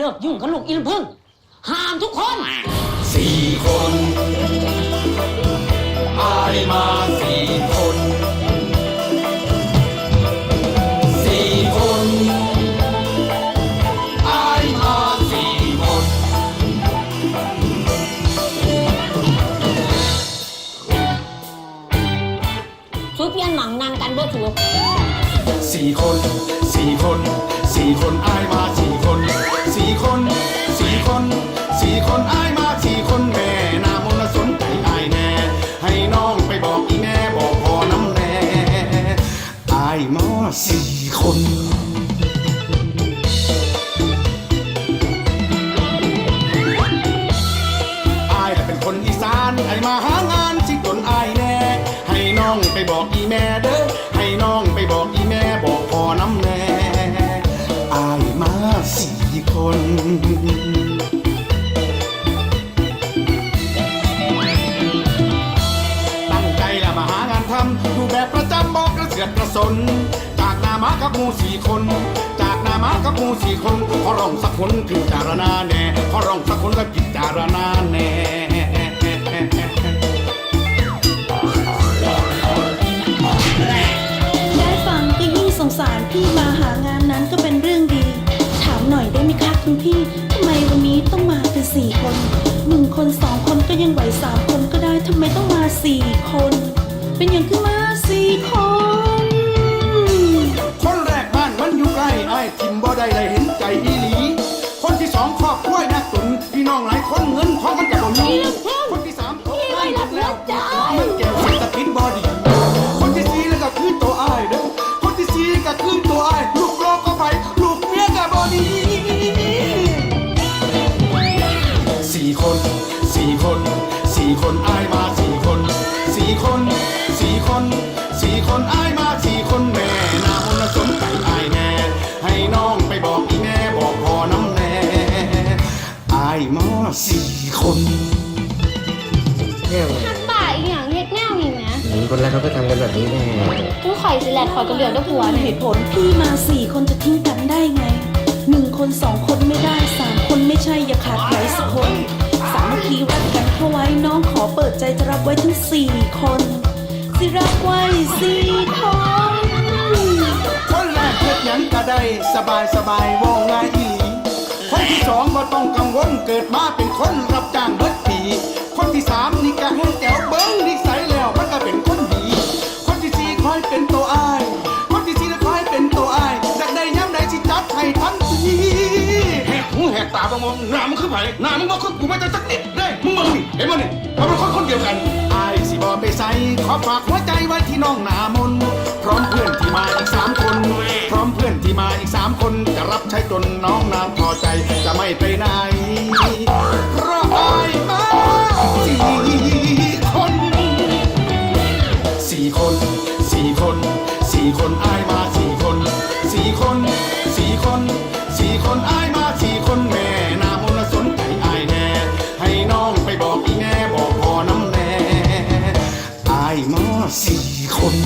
เลิกยุ่งกับลูกอีลำพึ่งห้ามทุกคนสี่คนอายมาสี่คนสี่คนอายมาสี่คนช่วยเพียนหมังนางกันบ่ถูกสี่คนสี่คนสี่คนอายมา สี่คนอายน่เป็นคนอีสานไอมาหางานสิตนอายแน่ ให้น้องไปบอกอีแม่เด้อ ให้น้องไปบอกอีแม่บอกพ่อน้ำแน่อายมาสี่คนตั้งใจละมาหางานทำอยู่แบบประจำบอกกระเสือกกระสนามากับหมูสี่คน จากนามากับหมูสี่คนขอร้องสักคนพิจารณาแน่ขอร้องสักคนแล้วพิจารณาแน่ได้ฟังก็ยิ่งสงสารพี่มาหางานนั้นก็เป็นเรื่องดี ถามหน่อยได้ไหมคะคุณพี่ทำไมวันนี้ต้องมากันสี่คนหนึ่งคนสองคนก็ยังไหวสามคนก็ได้ทำไมต้องมาสี่คน เป็นอย่างขึ้นมา ได้เลยเห็นใจอีหลี คนที่สองครอบครัวยากจนพี่น้องหลายคนเงินของมันจะบ่มีคนที่สามตกงานหมดแล้วมันเก็บเศรษฐกิจบ่ดีคนที่สี่แล้วก็คือตัวอ้ายเด้อคนที่สี่ก็คือตัวอ้ายลูกโลกก็ไปลูกเมียก็บ่ดีสี่คนสี่คนสี่คนอ้ายมาสี่คนสี่คนสี่คนสี่คนอ้าย สี่คนแน่วทักบ่ายอีหยังเฮ็ดแนวนี่นะหญิงคนแรกเขาก็ทำกันแบบนี้แน่ผู้ข่อยสิแลดข่อยก็เหลือได้ผัวเหนี่ตุผลพี่มาสี่คนจะทิ้งกันได้ไงหนึ่งคนสองคนไม่ได้สามคนไม่ใช่อย่าขาดไว้สักคน สามัคคีรักกันเข้าไว้น้องขอเปิดใจจะรับไว้ทั้งสี่คนสิรับไว้สี่คน คนแรกเฮ็ดหยังก็ได้สบายสบายว่อง บ่ต้องกังวลเกิดมาเป็นคนรับจ้างเบิดปี คนที่สามนี่ก็ให้แจ๋วเบิ้งนิสัยแล้วมันก็เป็นคนดี คนที่สี่คอยเป็นตัวอาย คนที่สี่แล้วคอยเป็นตัวอายอยากได้ย้ำใดสิจัดให้ทันทีแหกหูแหกตาบังมองหน้ามึงคือไผหน้ามึงบ่คือกูไม่จะสักนิดได้มึงมึงนี่เห็นมั้นี่เราเป็นคนคนเดียวกันอายสิบ่ไปใส่ขอฝากหัวใจไว้ที่น้องหนามนพร้อมเพื่อนที่มาอีกสามคนพร้อมเพื่อน ที่มาอีกสามคนจะรับใช้จนน้องนางพอใจจะไม่ไปไหนเพราะอายมาสี่คนสี่คนสี่คนสี่คนอายมาสี่คนสี่คนสี่คนสี่คนอายมาสี่คนแม่นามนสนใจอายแน่ให้น้องไปบอกอีแม่บอกพ่อน้ำแน่อายมาสี่คน